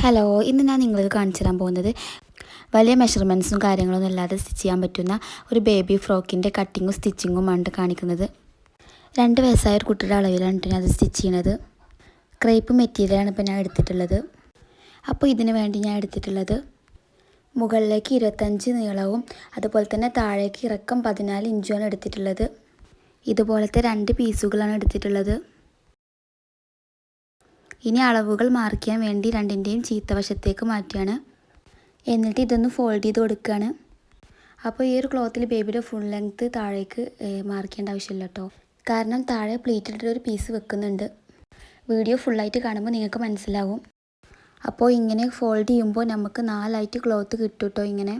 Hello ഇന്ന് ഞാൻ നിങ്ങൾക്ക് കാണിച്ചു തരാൻ പോകുന്നത് വലിയ മെഷർമെന്റ്സും കാര്യങ്ങളൊന്നും ഇല്ലാതെ സ്റ്റിച്ച് ചെയ്യാൻ പറ്റുന്ന ഒരു ബേബി ഫ്രോക്കിന്റെ കട്ടിങ്ങും സ്റ്റിച്ചിങ്ങുമാണ് കാണിക്കുന്നത്. രണ്ട് വയസ്സായ ഒരു കുട്ടിയുടെ അളവിലാണ് ഞാൻ അത് സ്റ്റിച്ച് ചെയ്യണത് ക്രേപ്പ് മെറ്റീരിയലാണ് ഇപ്പോൾ ഞാൻ എടുത്തിട്ടുള്ളത്. അപ്പോൾ ഇതിന് വേണ്ടി ഞാൻ എടുത്തിട്ടുള്ളത് മുകളിലേക്ക് ഇരുപത്തഞ്ച് നീളവും അതുപോലെ തന്നെ താഴേക്ക് ഇറക്കം പതിനാല് ഇഞ്ചുമാണ് എടുത്തിട്ടുള്ളത്. ഇതുപോലത്തെ രണ്ട് പീസുകളാണ് എടുത്തിട്ടുള്ളത്. ഇനി അളവുകൾ മാർക്ക് ചെയ്യാൻ വേണ്ടി രണ്ടിന്റെയും ചീത്തവശത്തേക്ക് മാറ്റുകയാണ്. എന്നിട്ട് ഇതൊന്ന് ഫോൾഡ് ചെയ്ത് കൊടുക്കുകയാണ്. അപ്പോൾ ഈ ഒരു ക്ലോത്തിൽ ബേബിയുടെ ഫുൾ ലെങ്ത്ത് താഴേക്ക് മാർക്ക് ചെയ്യേണ്ട ആവശ്യമില്ല കേട്ടോ. കാരണം താഴെ പ്ലീറ്റിട്ട് ഒരു പീസ് വെക്കുന്നുണ്ട്. വീഡിയോ ഫുള്ളായിട്ട് കാണുമ്പോൾ നിങ്ങൾക്ക് മനസ്സിലാവും. അപ്പോൾ ഇങ്ങനെ ഫോൾഡ് ചെയ്യുമ്പോൾ നമുക്ക് നാലായിട്ട് ക്ലോത്ത് കിട്ടും കേട്ടോ ഇങ്ങനെ.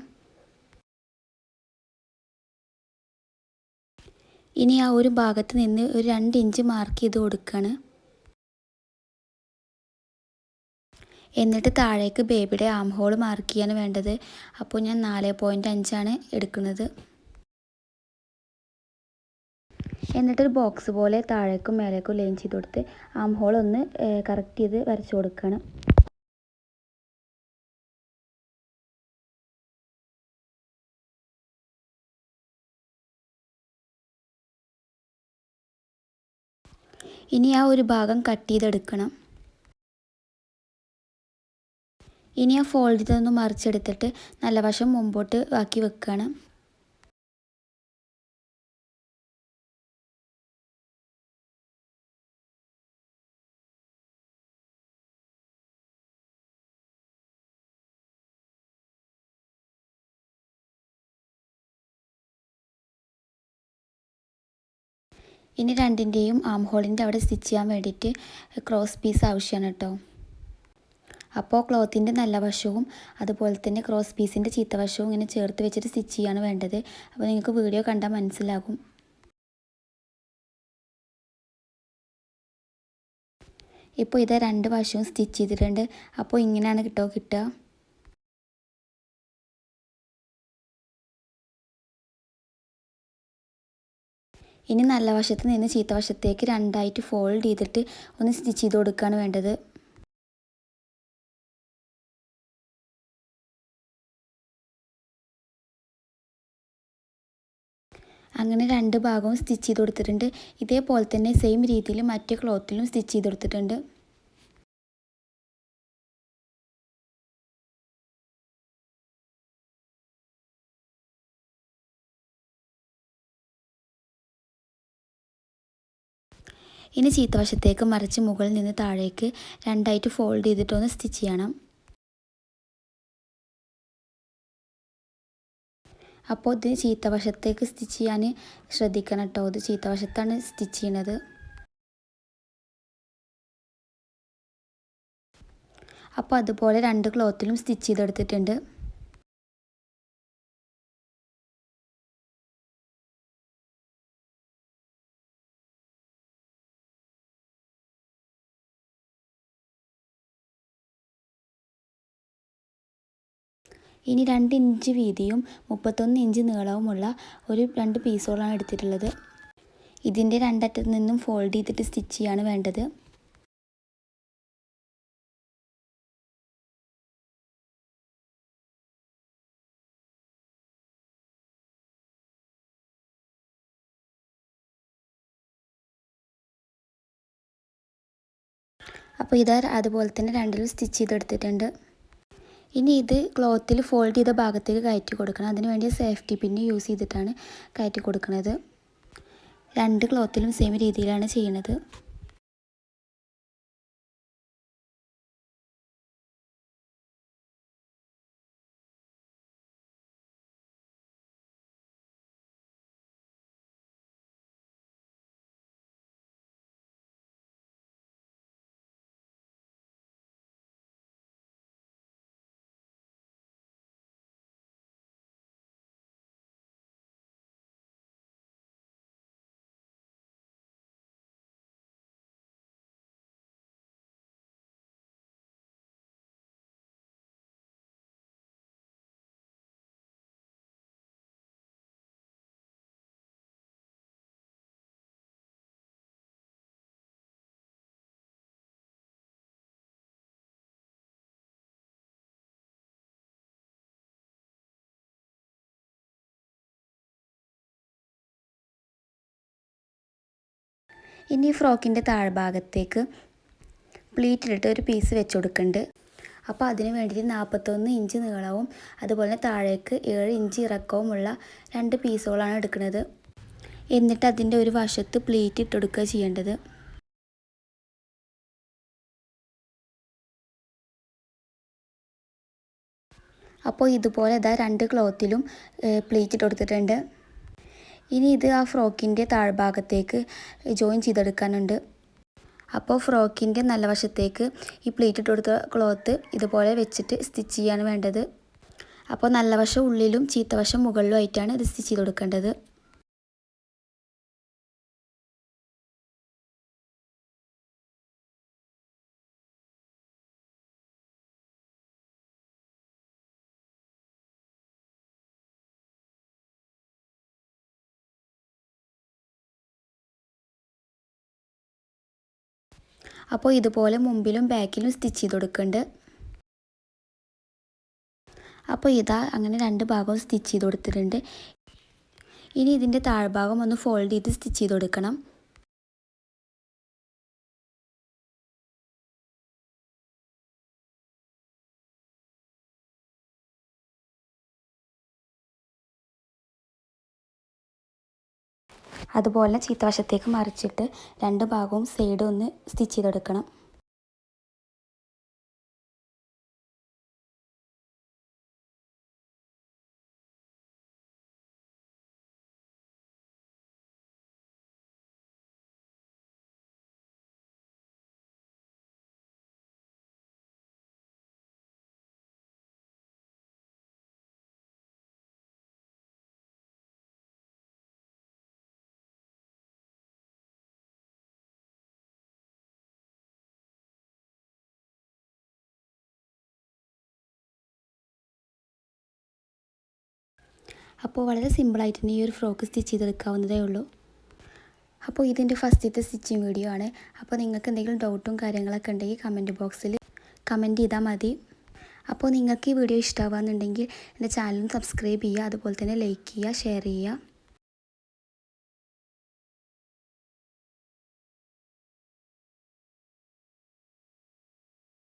ഇനി ആ ഒരു ഭാഗത്ത് നിന്ന് ഒരു രണ്ട് ഇഞ്ച് മാർക്ക് ചെയ്ത് കൊടുക്കുകയാണ്. എന്നിട്ട് താഴേക്ക് ബേബിയുടെ ആം ഹോൾ മാർക്ക് ചെയ്യാണ് വേണ്ടത്. അപ്പോൾ ഞാൻ നാല് പോയിന്റ് അഞ്ചാണ് എടുക്കുന്നത്. എന്നിട്ടൊരു ബോക്സ് പോലെ താഴേക്കും മേലേക്കും ലൈൻ ചെയ്ത് കൊടുത്ത് ആം ഹോൾ ഒന്ന് കറക്റ്റ് ചെയ്ത് വരച്ചു കൊടുക്കണം. ഇനി ആ ഒരു ഭാഗം കട്ട് ചെയ്തെടുക്കണം. ഇനി ആ ഫോൾഡ് ചെയ്തൊന്ന് മറിച്ചെടുത്തിട്ട് നല്ല വശം മുമ്പോട്ട് ആക്കി വെക്കുകയാണ് ഇനി രണ്ടിന്റെയും ആം ഹോളിന്റെ അവിടെ സ്റ്റിച്ച് ചെയ്യാൻ വേണ്ടിയിട്ട് ക്രോസ് പീസ് ആവശ്യമാണ് കേട്ടോ. അപ്പോൾ ക്ലോത്തിന്റെ നല്ല വശവും അതുപോലെ തന്നെ ക്രോസ് പീസിന്റെ ചീത്ത വശവും ഇങ്ങനെ ചേർത്ത് വെച്ചിട്ട് സ്റ്റിച്ച് ചെയ്യാണ് വേണ്ടത്. അപ്പോൾ നിങ്ങൾക്ക് വീഡിയോ കണ്ടാൽ മനസ്സിലാകും. ഇപ്പോൾ ഇത് രണ്ട് വശവും സ്റ്റിച്ച് ചെയ്തിട്ടുണ്ട്. അപ്പോൾ ഇങ്ങനെയാണ് കിട്ടോ കിട്ടുക. ഇനി നല്ല വശത്ത് നിന്ന് ചീത്ത വശത്തേക്ക് രണ്ടായിട്ട് ഫോൾഡ് ചെയ്തിട്ട് ഒന്ന് സ്റ്റിച്ച് ചെയ്ത് കൊടുക്കുകയാണ് വേണ്ടത്. അങ്ങനെ രണ്ട് ഭാഗവും സ്റ്റിച്ച് ചെയ്ത് കൊടുത്തിട്ടുണ്ട്. ഇതേപോലെ തന്നെ സെയിം രീതിയിൽ മറ്റ് ക്ലോത്തിലും സ്റ്റിച്ച് ചെയ്ത് കൊടുത്തിട്ടുണ്ട്. ഇനി ചീത്തവശത്തേക്ക് മറിച്ച് മുകളിൽ നിന്ന് താഴേക്ക് രണ്ടായിട്ട് ഫോൾഡ് ചെയ്തിട്ടൊന്ന് സ്റ്റിച്ച് ചെയ്യണം. അപ്പോൾ ഇത് ചീത്തവശത്തേക്ക് സ്റ്റിച്ച് ചെയ്യാൻ ശ്രദ്ധിക്കണം കേട്ടോ. ഇത് ചീത്തവശത്താണ് സ്റ്റിച്ച് ചെയ്യണത്. അപ്പോൾ അതുപോലെ രണ്ട് ക്ലോത്തിലും സ്റ്റിച്ച് ചെയ്തെടുത്തിട്ടുണ്ട്. ഇനി രണ്ട് ഇഞ്ച് വീതിയും മുപ്പത്തൊന്ന് ഇഞ്ച് നീളവുമുള്ള ഒരു രണ്ട് പീസുകളാണ് എടുത്തിട്ടുള്ളത്. ഇതിന്റെ രണ്ടറ്റത്ത് നിന്നും ഫോൾഡ് ചെയ്തിട്ട് സ്റ്റിച്ച് ചെയ്യാണ് വേണ്ടത്. അപ്പോൾ ഇത് അതുപോലെ തന്നെ രണ്ടിലും സ്റ്റിച്ച് ചെയ്തെടുത്തിട്ടുണ്ട്. ഇനി ഇത് ക്ലോത്തിൽ ഫോൾഡ് ചെയ്ത ഭാഗത്തേക്ക് കയറ്റി കൊടുക്കണം. അതിന് വേണ്ടി സേഫ്റ്റി പിന്ന് യൂസ് ചെയ്തിട്ടാണ് കയറ്റി കൊടുക്കുന്നത് രണ്ട് ക്ലോത്തിലും സെയിം രീതിയിലാണ് ചെയ്യുന്നത് ഇനി ഫ്രോക്കിന്റെ താഴ്ഭാഗത്തേക്ക് പ്ലീറ്റിലിട്ട് ഒരു പീസ് വെച്ച് കൊടുക്കുന്നുണ്ട് അപ്പോൾ അതിന് വേണ്ടിയിട്ട് നാൽപ്പത്തൊന്ന് ഇഞ്ച് നീളവും അതുപോലെ താഴേക്ക് ഏഴ് ഇഞ്ച് ഇറക്കവുമുള്ള രണ്ട് പീസുകളാണ് എടുക്കുന്നത്. എന്നിട്ട് അതിന്റെ ഒരു വശത്ത് പ്ലീറ്റ് ഇട്ടെടുക്കുക ചെയ്യേണ്ടത്. അപ്പോൾ ഇതുപോലെ ഇതാ രണ്ട് ക്ലോത്തിലും പ്ലീറ്റ് ഇട്ട് കൊടുത്തിട്ടുണ്ട് ഇനി ഇത് ആ ഫ്രോക്കിന്റെ താഴ്ഭാഗത്തേക്ക് ജോയിൻ ചെയ്തെടുക്കാനുണ്ട്. അപ്പോൾ ഫ്രോക്കിന്റെ നല്ല വശത്തേക്ക് ഈ പ്ലീറ്റ് ഇട്ട് കൊടുത്ത ക്ലോത്ത് ഇതുപോലെ വെച്ചിട്ട് സ്റ്റിച്ച് ചെയ്യാണ് വേണ്ടത്. അപ്പോൾ നല്ല വശം ഉള്ളിലും ചീത്ത വശം മുകളിലും ആയിട്ടാണ് ഇത് സ്റ്റിച്ച് ചെയ്ത് കൊടുക്കേണ്ടത്. അപ്പോൾ ഇതുപോലെ മുമ്പിലും ബാക്കിലും സ്റ്റിച്ച് ചെയ്ത് കൊടുക്കുന്നുണ്ട്. അപ്പോൾ ഇതാ അങ്ങനെ രണ്ട് ഭാഗവും സ്റ്റിച്ച് ചെയ്ത് കൊടുത്തിട്ടുണ്ട്. ഇനി ഇതിന്റെ താഴ്ഭാഗം ഒന്ന് ഫോൾഡ് ചെയ്ത് സ്റ്റിച്ച് ചെയ്ത് കൊടുക്കണം. അതുപോലെ ചീത്തവശത്തേക്ക് മറിച്ചിട്ട് രണ്ട് ഭാഗവും സൈഡ് ഒന്ന് സ്റ്റിച്ച് ചെയ്തെടുക്കണം. അപ്പോൾ വളരെ സിമ്പിളായിട്ട് തന്നെ ഈ ഒരു ഫ്രോക്ക് സ്റ്റിച്ച് ചെയ്തെടുക്കാവുന്നതേ ഉള്ളൂ. അപ്പോൾ ഇതിന്റെ ഫസ്റ്റത്തെ സ്റ്റിച്ചിങ് വീഡിയോ ആണ്. അപ്പോൾ നിങ്ങൾക്ക് എന്തെങ്കിലും ഡൗട്ടും കാര്യങ്ങളൊക്കെ ഉണ്ടെങ്കിൽ കമന്റ് ബോക്സിൽ കമന്റ് ചെയ്താൽ മതി. അപ്പോൾ നിങ്ങൾക്ക് ഈ വീഡിയോ ഇഷ്ടമാകുന്നുണ്ടെങ്കിൽ എന്റെ ചാനലും സബ്സ്ക്രൈബ് ചെയ്യുക അതുപോലെ തന്നെ ലൈക്ക് ചെയ്യുക ഷെയർ ചെയ്യുക.